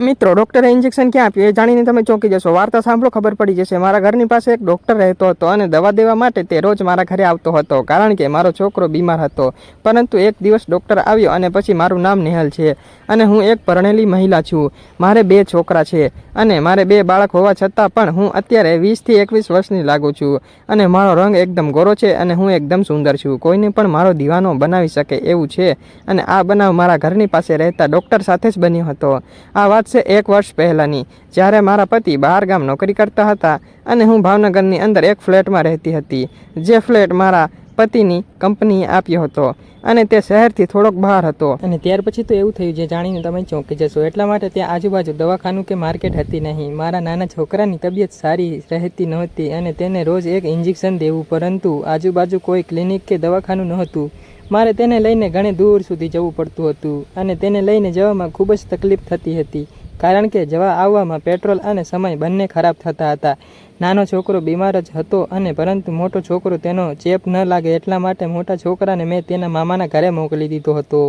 મિત્રો ડૉક્ટરે ઇન્જેક્શન ક્યાં આપ્યું? એ જાણીને તમે ચોંકી જશો. વાર્તા સાંભળો, ખબર પડી જશે. મારા ઘરની પાસે એક ડૉક્ટર રહેતો હતો અને દવા દેવા માટે તે રોજ મારા ઘરે આવતો હતો, કારણ કે મારો છોકરો બીમાર હતો. પરંતુ એક દિવસ ડૉક્ટર આવ્યો અને પછી મારું નામ નેહલ છે અને હું એક પરણેલી મહિલા છું. મારે બે છોકરા છે અને મારે બે બાળક હોવા છતાં પણ હું અત્યારે વીસથી એકવીસ વર્ષની લાગુ છું અને મારો રંગ એકદમ ગોરો છે અને હું એકદમ સુંદર છું. કોઈને પણ મારો દીવાનો બનાવી શકે એવું છે અને આ બનાવ મારા ઘરની પાસે રહેતા ડૉક્ટર સાથે જ બન્યો હતો. આ વાત છે એક વર્ષ પહેલાંની, જ્યારે મારા પતિ બહાર ગામ નોકરી કરતા હતા અને હું ભાવનગરની અંદર એક ફ્લેટમાં રહેતી હતી. જે ફ્લેટ મારા પતિની કંપનીએ આપ્યો હતો અને તે શહેરથી થોડોક બહાર હતો. અને ત્યાર પછી તો એવું થયું, જે જાણીને તમે ચોંકી જશો એટલા માટે ત્યાં આજુબાજુ દવાખાનું કે માર્કેટ હતી નહીં. મારા નાના છોકરાની તબિયત સારી રહેતી નહોતી અને તેને રોજ એક ઇન્જેક્શન દેવું, પરંતુ આજુબાજુ કોઈ ક્લિનિક કે દવાખાનું નહોતું. મારે તેને લઈને ઘણે દૂર સુધી જવું પડતું હતું અને તેને લઈને જવામાં ખૂબ જ તકલીફ થતી હતી, કારણ કે જવા આવવામાં પેટ્રોલ અને સમય બંને ખરાબ થતા હતા. નાનો છોકરો બીમાર જ હતો અને પરંતુ મોટો છોકરો તેનો ચેપ ન લાગે એટલા માટે મોટા છોકરાને મેં તેના મામાના ઘરે મોકલી દીધો હતો.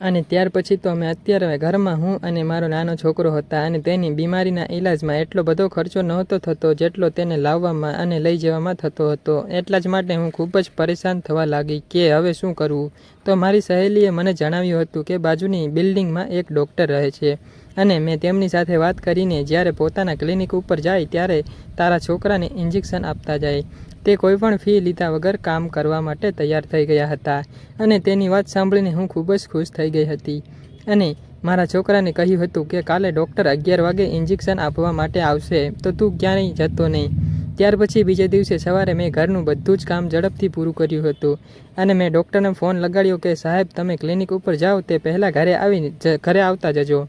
અને ત્યાર પછી તો અમે અત્યારે ઘરમાં હું અને મારો નાનો છોકરો હતા અને તેની બીમારીના ઈલાજમાં એટલો બધો ખર્ચો નહોતો થતો જેટલો તેને લાવવામાં અને લઈ જવામાં થતો હતો. એટલા જ માટે હું ખૂબ જ પરેશાન થવા લાગી કે હવે શું કરવું? તો મારી સહેલીએ મને જણાવ્યું હતું કે બાજુની બિલ્ડિંગમાં એક ડૉક્ટર રહે છે. અને મેં તેમની સાથે વાત કરીને જ્યારે પોતાના ક્લિનિક ઉપર જાય ત્યારે તારા છોકરાને ઇન્જેક્શન આપતા જાય. તે કોઈપણ ફી લીધા વગર કામ કરવા માટે તૈયાર થઈ ગયા હતા અને તેની વાત સાંભળીને હું ખૂબ જ ખુશ થઈ ગઈ હતી. અને મારા છોકરાને કહ્યું હતું કે કાલે ડૉક્ટર અગિયાર વાગે ઇન્જેક્શન આપવા માટે આવશે, તો તું ક્યાંય જતો નહીં. ત્યાર પછી બીજે દિવસે સવારે મેં ઘરનું બધું જ કામ ઝડપથી પૂરું કર્યું હતું અને મેં ડૉક્ટરને ફોન લગાડ્યો કે સાહેબ, તમે ક્લિનિક ઉપર જાઓ, તે પહેલાં ઘરે આવીને ઘરે આવતા જજો.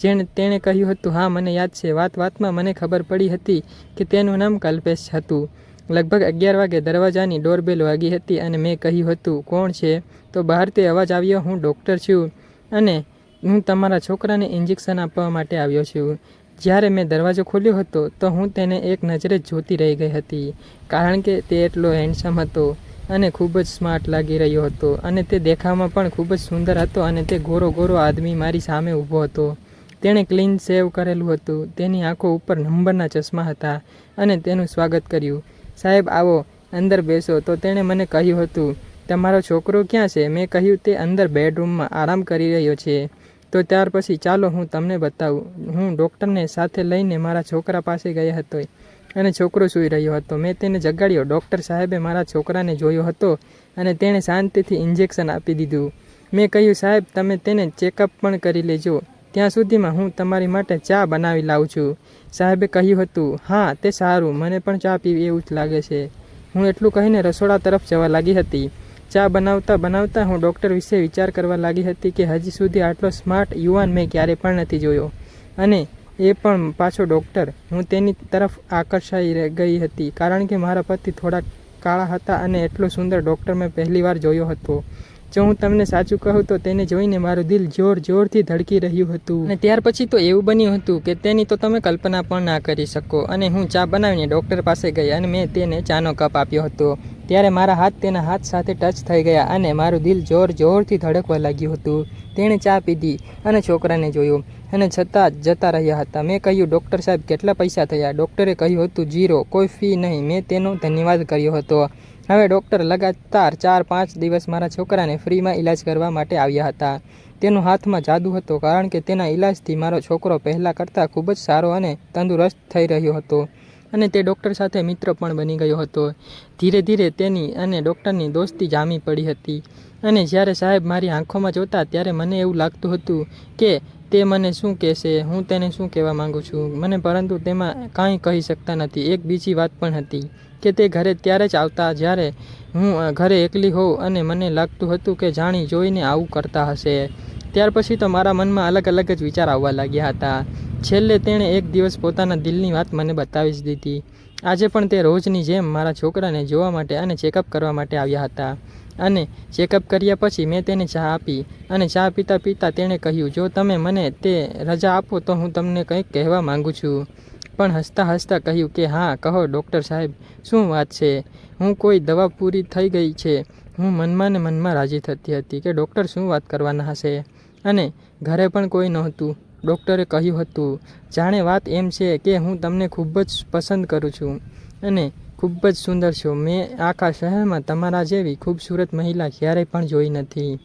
જેણે તેણે કહ્યું હતું, હા, મને યાદ છે. વાત વાતમાં મને ખબર પડી હતી કે તેનું નામ કલ્પેશ હતું. લગભગ અગિયાર વાગે દરવાજાની ડોરબેલ વાગી હતી અને મેં કહ્યું હતું, કોણ છે તો બહારથી અવાજ આવ્યો, હું ડૉક્ટર છું અને હું તમારા છોકરાને ઇન્જેક્શન આપવા માટે આવ્યો છું. જ્યારે મેં દરવાજો ખોલ્યો હતો, તો હું તેને એક નજરે જ જોતી રહી ગઈ હતી, કારણ કે તે એટલો હેન્ડસમ હતો અને ખૂબ જ સ્માર્ટ લાગી રહ્યો હતો અને તે દેખાવમાં પણ ખૂબ જ સુંદર હતો અને તે ગોરો ગોરો આદમી મારી સામે ઊભો હતો. તેણે ક્લીન સેવ કરેલું હતું. તેની આંખો ઉપર નંબરના ચશ્મા હતા અને તેનું સ્વાગત કર્યું. સાહેબ, આવો, અંદર બેસો. તો તેણે મને કહ્યું હતું, તમારો છોકરો ક્યાં છે? મેં કહ્યું, તે અંદર બેડરૂમમાં આરામ કરી રહ્યો છે. તો ત્યાર પછી, ચાલો, હું તમને બતાવું. હું ડૉક્ટરને સાથે લઈને મારા છોકરા પાસે ગયા હતો અને છોકરો સૂઈ રહ્યો હતો. મેં તેને જગાડ્યો. ડૉક્ટર સાહેબે મારા છોકરાને જોયો હતો અને તેણે શાંતિથી ઇન્જેક્શન આપી દીધું. મેં કહ્યું, સાહેબ, તમે તેને ચેકઅપ પણ કરી લેજો. ત્યાં સુધીમાં હું તમારી માટે ચા બનાવી લાવું છું. સાહેબે કહ્યું હતું, હા, તે સારું, મને પણ ચા પીવી એવું જ લાગે છે. હું એટલું કહીને રસોડા તરફ જવા લાગી હતી. ચા બનાવતા બનાવતા હું ડૉક્ટર વિશે વિચાર કરવા લાગી હતી કે હજી સુધી આટલો સ્માર્ટ યુવાન મેં ક્યારે પણ નથી જોયો. અને એ પણ પાછો ડૉક્ટર. હું તેની તરફ આકર્ષાઈ ગઈ હતી, કારણ કે મારા પતિ થોડા કાળા હતા અને એટલો સુંદર ડૉક્ટર મેં પહેલીવાર જોયો હતો. જો હું તમને સાચું કહું તો તેને જોઈને મારું દિલ જોર જોરથી ધડકી રહ્યું હતું. અને ત્યાર પછી તો એવું બન્યું હતું કે તેની તો તમે કલ્પના પણ ના કરી શકો. અને હું ચા બનાવીને ડૉક્ટર પાસે ગઈ અને મેં તેને ચાનો કપ આપ્યો હતો. ત્યારે મારા હાથ તેના હાથ સાથે ટચ થઈ ગયા અને મારું દિલ જોર જોરથી ધડકવા લાગ્યું હતું. તેણે ચા પીધી અને છોકરાને જોયો. અને છતાં જતા રહ્યા હતા. મેં કહ્યું, ડૉક્ટર સાહેબ, કેટલા પૈસા થયા? ડૉક્ટરે કહ્યું હતું, જીરો, કોઈ ફી નહીં. મેં તેનો ધન્યવાદ કર્યો હતો. હવે ડૉક્ટર લગાતાર ચાર પાંચ દિવસ મારા છોકરાને ફ્રીમાં ઈલાજ કરવા માટે આવ્યા હતા. તેનો હાથમાં જાદુ હતો કારણ કે તેના ઈલાજથી મારો છોકરો પહેલાં કરતાં ખૂબ જ સારો અને તંદુરસ્ત થઈ રહ્યો હતો અને તે ડૉક્ટર સાથે મિત્ર પણ બની ગયો હતો. ધીરે ધીરે તેની અને ડૉક્ટરની દોસ્તી જામી પડી હતી અને જ્યારે સાહેબ મારી આંખોમાં જોતા ત્યારે મને એવું લાગતું હતું કે તે મને શું કહેશે, હું તેને શું કહેવા માંગુ છું? મને પરંતુ તેમાં કાંઈ કહી શકતા નથી, એક બીજી વાત પણ હતી. કે તે ઘરે ત્યારે જ આવતા જ્યારે હું ઘરે એકલી હોઉં અને મને લાગતું હતું કે જાણી જોઈને આવું કરતા હશે. ત્યાર પછી તો મારા મનમાં અલગ અલગ જ વિચાર આવવા લાગ્યા હતા. છેલ્લે તેણે એક દિવસ પોતાના દિલની વાત મને બતાવી જ દીધી. આજે પણ તે રોજની જેમ મારા છોકરાને જોવા માટે અને ચેકઅપ કરવા માટે આવ્યા હતા. અને ચેકઅપ કર્યા પછી મેં તેને ચા આપી અને ચા પીતા પીતા તેણે કહ્યું, જો તમે મને તે રજા આપો તો હું તમને કંઈક કહેવા માંગુ છું. પણ હસતા હસતા કહ્યું કે, હા, કહો ડૉક્ટર સાહેબ, શું વાત છે? હું કોઈ દવા પૂરી થઈ ગઈ છે. હું મનમાં ને મનમાં રાજી થતી હતી કે, ડૉક્ટર શું વાત કરવાના હશે? અને ઘરે પણ કોઈ નહોતું. ડૉક્ટરે કહ્યું હતું, જાણે વાત એમ છે કે, હું તમને ખૂબ જ પસંદ કરું છું અને ખૂબ જ સુંદર છો. મેં આખા શહેરમાં તમારા જેવી ખૂબસૂરત મહિલા ક્યારેય પણ જોઈ નથી.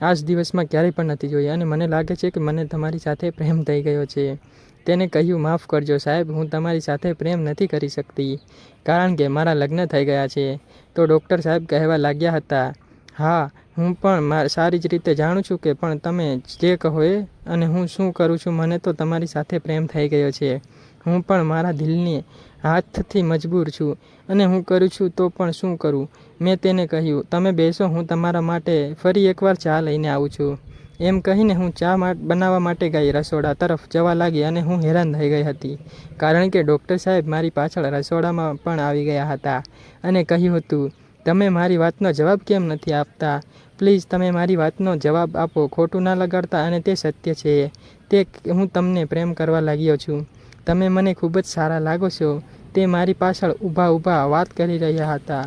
આજ દિવસમાં ક્યારેય પણ નથી જોઈ. અને મને લાગે છે કે મને તમારી સાથે પ્રેમ થઈ ગયો છે. તેને કહ્યું, માફ કરજો સાહેબ, હું તમારી સાથે પ્રેમ નથી કરી શકતી, કારણ કે મારા લગ્ન થઈ ગયા છે. તો ડૉક્ટર સાહેબ કહેવા લાગ્યા હતા, હા, હું પણ સારી જ રીતે જાણું છું કે પણ તમે જે કહો એ, અને હું શું કરું છું, મને તો તમારી સાથે પ્રેમ થઈ ગયો છે. હું પણ મારા દિલને હાથથી મજબૂર છું, અને હું કરું છું તો પણ શું કરું? મેં તેને કહ્યું, તમે બેસો, હું તમારા માટે ફરી એકવાર ચા લઈને આવું છું. એમ કહીને હું ચા બનાવવા માટે ગઈ રસોડા તરફ જવા લાગી અને હું હેરાન થઈ ગઈ હતી. કારણ કે ડૉક્ટર સાહેબ મારી પાછળ રસોડામાં પણ આવી ગયા હતા અને કહ્યું હતું, તમે મારી વાતનો જવાબ કેમ નથી આપતા? પ્લીઝ તમે મારી વાતનો જવાબ આપો, ખોટું ના લગાડતા અને તે સત્ય છે. તે હું તમને પ્રેમ કરવા લાગ્યો છું. તમે મને ખૂબ જ સારા લાગો છો. તે મારી પાછળ ઊભા ઊભા વાત કરી રહ્યા હતા.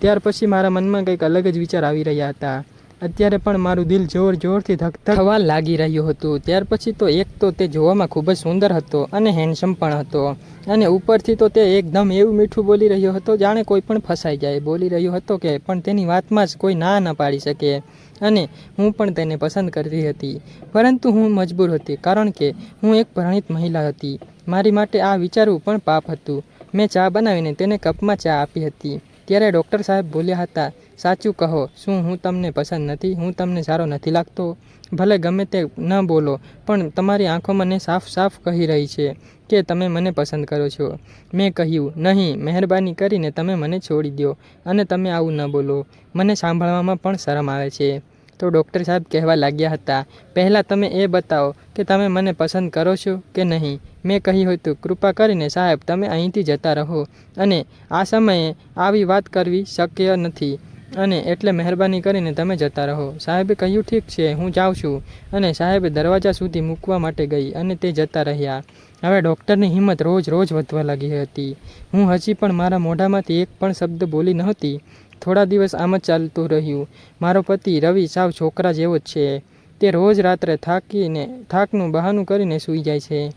ત્યાર પછી મારા મનમાં કંઈક અલગ જ વિચાર આવી રહ્યા હતા. અત્યારે પણ મારું દિલ જોર જોરથી થવા લાગી રહ્યું હતું. ત્યાર પછી તો એક તો તે જોવામાં ખૂબ જ સુંદર હતો અને હેન્ડસમ પણ હતો. અને ઉપરથી તો તે એકદમ એવું મીઠું બોલી રહ્યો હતો, જાણે કોઈ પણ ફસાઈ જાય. બોલી રહ્યો હતો કે, પણ તેની વાતમાં જ કોઈ ના ન પાડી શકે. અને હું પણ તેને પસંદ કરતી હતી. પરંતુ હું મજબૂર હતી, કારણ કે હું એક પરણિત મહિલા હતી. મારી માટે આ વિચારવું પણ પાપ હતું. મેં ચા બનાવીને તેને કપમાં ચા આપી હતી. ત્યારે ડૉક્ટર સાહેબ બોલ્યા હતા સાચું કહો, શું હું તમને પસંદ નથી? હું તમને સારો નથી લાગતો. ભલે ગમે તે ન બોલો, પણ તમારી આંખો મને સાફ સાફ કહી રહી છે કે તમે મને પસંદ કરો છો. મેં કહ્યું, નહીં, મહેરબાની કરીને તમે મને છોડી દો અને તમે આવું ન બોલો. મને સાંભળવામાં પણ શરમ આવે છે. તો ડૉક્ટર સાહેબ કહેવા લાગ્યા હતા, પહેલાં તમે એ બતાવો કે તમે મને પસંદ કરો છો કે નહીં? મેં કહ્યું હતું, કૃપા કરીને સાહેબ, તમે અહીંથી જતા રહો અને આ સમયે આવી વાત કરવી શક્ય નથી. અને એટલે મહેરબાની કરીને તમે જતા રહો. સાહેબે કહ્યું, ઠીક છે, હું જાઉં છું. અને સાહેબે દરવાજા સુધી મૂકવા માટે ગઈ અને તે જતા રહ્યા. હવે ડૉક્ટરની હિંમત રોજ રોજ વધવા લાગી હતી. હું હજી પણ મારા મોઢામાંથી એક પણ શબ્દ બોલી નહોતી. થોડા દિવસ આમ જ ચાલતું રહ્યું. મારો પતિ રવિ સાવ છોકરા જેવો જ છે. તે રોજ રાત્રે થાકીને, થાકનું બહાનું કરીને સૂઈ જાય છે.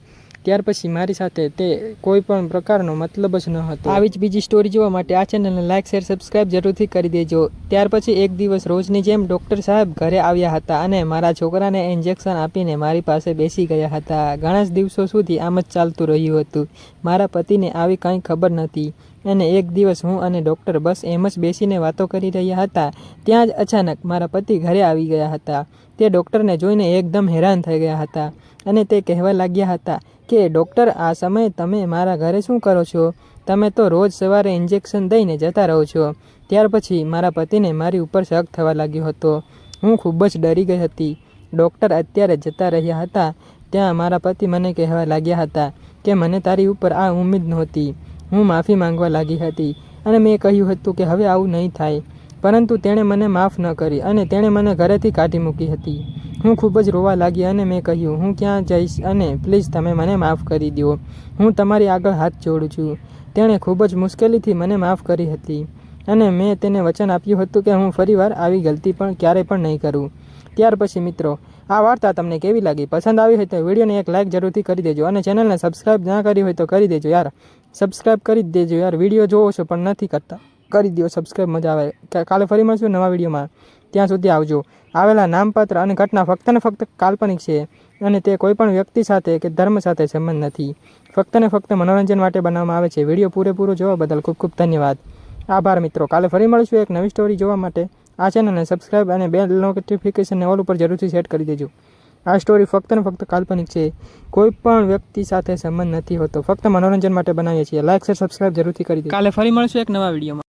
ત્યાર પછી મારી સાથે તે કોઈ પણ પ્રકારનો મતલબ જ ન હતો. આવી જ બીજી સ્ટોરી જોવા માટે આ ચેનલને લાઇક શેર સબસ્ક્રાઇબ જરૂરથી કરી દેજો. ત્યાર પછી એક દિવસ રોજની જેમ ડૉક્ટર સાહેબ ઘરે આવ્યા હતા અને મારા છોકરાને ઇન્જેક્શન આપીને મારી પાસે બેસી ગયા હતા. ઘણા જ દિવસો સુધી આમ જ ચાલતું રહ્યું હતું. મારા પતિને આવી કાંઈ ખબર નથી અને એક દિવસ હું અને ડૉક્ટર બસ એમ જ બેસીને વાતો કરી રહ્યા હતા. ત્યાં જ અચાનક મારા પતિ ઘરે આવી ગયા હતા. તે ડૉક્ટરને જોઈને એકદમ હેરાન થઈ ગયા હતા અને તે કહેવા લાગ્યા હતા કે, ડૉક્ટર, આ સમયે તમે મારા ઘરે શું કરો છો? તમે તો રોજ સવારે ઇન્જેક્શન દઈને જતા રહો છો. ત્યાર પછી મારા પતિને મારી ઉપર શક થવા લાગ્યો હતો. હું ખૂબ જ ડરી ગઈ હતી. ડૉક્ટર અત્યારે જતા રહ્યા હતા. ત્યાં મારા પતિ મને કહેવા લાગ્યા હતા કે, મને તારી ઉપર આ ઉમ્મીદ નહોતી. હું માફી માંગવા લાગી હતી. અને મેં કહ્યું હતું કે, હવે આવું નહીં થાય. પરંતુ તેણે મને માફ ન કરી અને તેણે મને ઘરેથી કાઢી મૂકી હતી. હું ખૂબ જ રોવા લાગી અને મેં કહ્યું, હું ક્યાં જઈશ અને પ્લીઝ તમે મને માફ કરી દો હું તમારી આગળ હાથ જોડું છું. તેણે ખૂબ જ મુશ્કેલીથી મને માફ કરી હતી અને મેં તેને વચન આપ્યું હતું કે હું ફરીવાર આવી ગલતી પણ ક્યારેય પણ નહીં કરું. ત્યાર પછી મિત્રો, આ વાર્તા તમને કેવી લાગી? પસંદ આવી હોય તો વિડીયોને એક લાઇક જરૂરથી કરી દેજો અને ચેનલને સબસ્ક્રાઇબ ના કરી હોય તો કરી દેજો યાર. સબસ્ક્રાઇબ કરી દેજો યાર. વીડિયો જોવો છો પણ નથી કરતા. કરી દો સબસ્ક્રાઇબ, મજા આવે. કાલે ફરી મળશું નવા વિડીયોમાં. ત્યાં સુધી આવજો. આવેલા નામપાત્ર અને ઘટના ફક્ત ને ફક્ત કાલ્પનિક છે અને તે કોઈપણ વ્યક્તિ સાથે કે ધર્મ સાથે સંબંધ નથી. ફક્ત ને ફક્ત મનોરંજન માટે બનાવવામાં આવે છે. વીડિયો પૂરેપૂરો જોવા બદલ ખૂબ ખૂબ ધન્યવાદ. આભાર મિત્રો. કાલે ફરી મળીશું એક નવી સ્ટોરી જોવા માટે. આ ચેનલને સબસ્ક્રાઇબ અને બેલ નોટિફિકેશનને ઓલ ઉપર જરૂરથી સેટ કરી દેજો. આ સ્ટોરી ફક્ત ને ફક્ત કાલ્પનિક છે. કોઈ પણ વ્યક્તિ સાથે સંબંધ નથી હોતો. ફક્ત મનોરંજન માટે બનાવીએ છીએ. લાઇક શેર સબસ્ક્રાઇબ જરૂરથી કરી દે કાલે ફરી મળીશું એક નવા વિડીયોમાં.